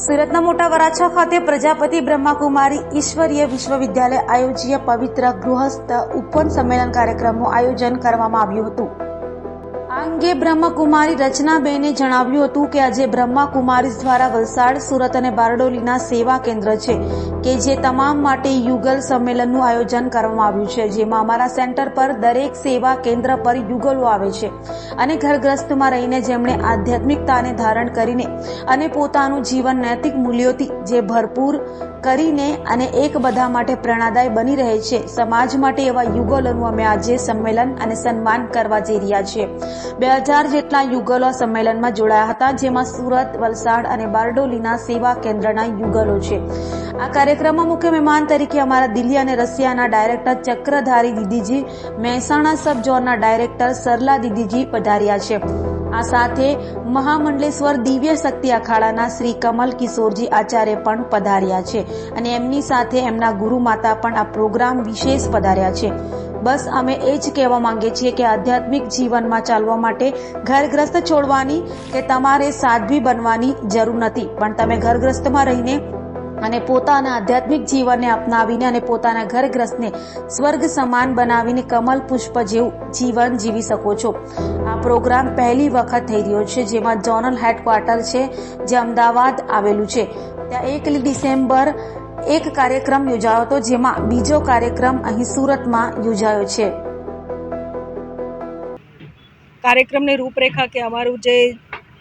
સુરતના મોટા વરાછા ખાતે પ્રજાપતિ બ્રહ્માકુમારી ઈશ્વરીય વિશ્વવિદ્યાલય આયોજ્ય પવિત્ર ગૃહસ્થ ઉપવન સંમેલન કાર્યક્રમનું આયોજન કરવામાં આવ્યું હતું. અંગે બ્રહ્મકુમારી રચનાબેને જણાવ્યું હતું કે આજે બ્રહ્માકુમારી દ્વારા વલસાડ, સુરત અને બારડોલીના સેવા કેન્દ્ર છે કે જે તમામ માટે યુગલ સંમેલનનું આયોજન કરવામાં આવ્યું છે, જેમાં અમારા સેન્ટર પર દરેક સેવા કેન્દ્ર પર યુગલો આવે છે અને ઘરગ્રસ્તમાં રહીને જેમણે આધ્યાત્મિકતાને ધારણ કરીને અને પોતાનું જીવન નૈતિક મૂલ્યોથી જે ભરપૂર કરીને અને એક બધા માટે પ્રેરણાદાય બની રહે છે, સમાજ માટે એવા યુગલોનું અમે આજે સંમેલન અને સન્માન કરવા જઈ રહ્યા છીએ. બે હજાર જેટલા યુગલો સંમેલનમાં જોડાયા હતા, જેમાં સુરત, વલસાડ અને બારડોલીના સેવા કેન્દ્રના યુગલો છે. આ કાર્યક્રમમાં મુખ્ય મહેમાન તરીકે અમારા દિલ્હી અને રશિયાના ડાયરેક્ટર ચક્રધારી દીદીજી, મહેસાણા સબ ઝોનના ડાયરેક્ટર સરલા દીદીજી પધાર્યા છે. આ સાથે મહામંડલેશ્વર દિવ્ય શક્તિ અખાડાના શ્રી કમલ કિશોરજી આચાર્ય પણ પધાર્યા છે અને એમની સાથે એમના ગુરુ માતા પણ આ પ્રોગ્રામ વિશેષ પધાર્યા છે. બસ અમે એ જ કહેવા માંગીએ છીએ કે આધ્યાત્મિક જીવનમાં ચાલવા માટે ઘરગ્રસ્ત છોડવાની કે તમારે સાધ્વી બનવાની જરૂર નથી. પણ તમે ઘરગ્રસ્તમાં રહીને અને પોતાના આધ્યાત્મિક જીવનને અપનાવીને અને પોતાના ઘરગ્રસ્તને સ્વર્ગ સમાન બનાવીને કમલ પુષ્પ જેવું જીવન જીવી શકો છો. આ પ્રોગ્રામ પહેલી વખત થઈ રહ્યો છે, જેમાં ઝોનલ હેડક્વાર્ટર છે, જે અમદાવાદ આવેલું છે. ત્યાં એકલી ડિસેમ્બર એક કાર્યક્રમ યોજાયો હતો જેમાં બીજો કાર્યક્રમ અહીં સુરતમાં યોજાયો છે. કાર્યક્રમની રૂપરેખા કે અમારું જે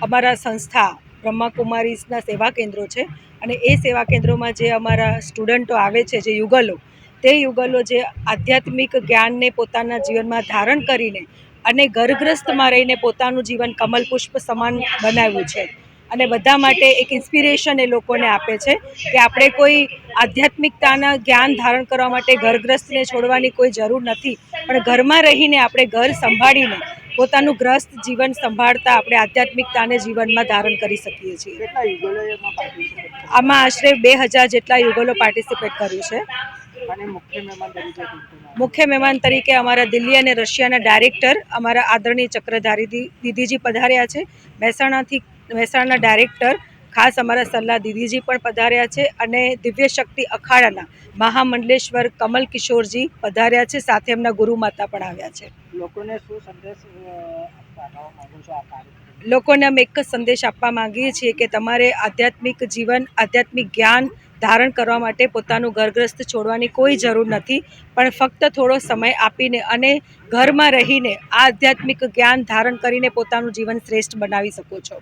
અમારા સંસ્થા બ્રહ્માકુમારીઝના સેવા કેન્દ્રો છે અને એ સેવા કેન્દ્રોમાં જે અમારા સ્ટુડન્ટો આવે છે, જે યુગલો, તે યુગલો જે આધ્યાત્મિક જ્ઞાનને પોતાના જીવનમાં ધારણ કરીને અને ઘરગ્રસ્તમાં રહીને પોતાનું જીવન કમલ પુષ્પ સમાન બનાવ્યું છે. અને બધા માટે એક ઇન્સ્પિરેશન એ લોકોને આપે છે કે આપણે કોઈ આધ્યાત્મિકતાના જ્ઞાન ધારણ કરવા માટે ઘરગ્રસ્તને છોડવાની કોઈ જરૂર નથી. પણ ઘરમાં રહીને આપણે ઘર સંભાળીને પોતાનું ગ્રસ્ત જીવન સંભાળતા આપણે આધ્યાત્મિકતાને જીવનમાં ધારણ કરી શકીએ છીએ. આમાં આશરે બે હજાર જેટલા યુગલો પાર્ટિસિપેટ કર્યું છે. મુખ્ય મહેમાન તરીકે અમારા દિલ્હી અને રશિયાના ડાયરેક્ટર અમારા આદરણીય ચક્રધારી દીદીજી પધાર્યા છે. મહેસાણાથી મહેસાણાના ડાયરેક્ટર ખાસ અમારા સલાહ દીદીજી પણ પધાર્યા છે અને દિવ્ય શક્તિ અખાડાના મહામંડલેશ્વર કમલ કિશોરજી પધાર્યા છે સાથે એમના ગુરુ માતા પણ આવ્યા છે. લોકોને શું સંદેશ લોકોને અમે એક જ સંદેશ આપવા માંગીએ છીએ કે તમારે આધ્યાત્મિક જીવન આધ્યાત્મિક જ્ઞાન ધારણ કરવા માટે પોતાનું ઘરગ્રસ્ત છોડવાની કોઈ જરૂર નથી પણ ફક્ત થોડો સમય આપીને અને ઘરમાં રહીને આ આધ્યાત્મિક જ્ઞાન ધારણ કરીને પોતાનું જીવન શ્રેષ્ઠ બનાવી શકો છો.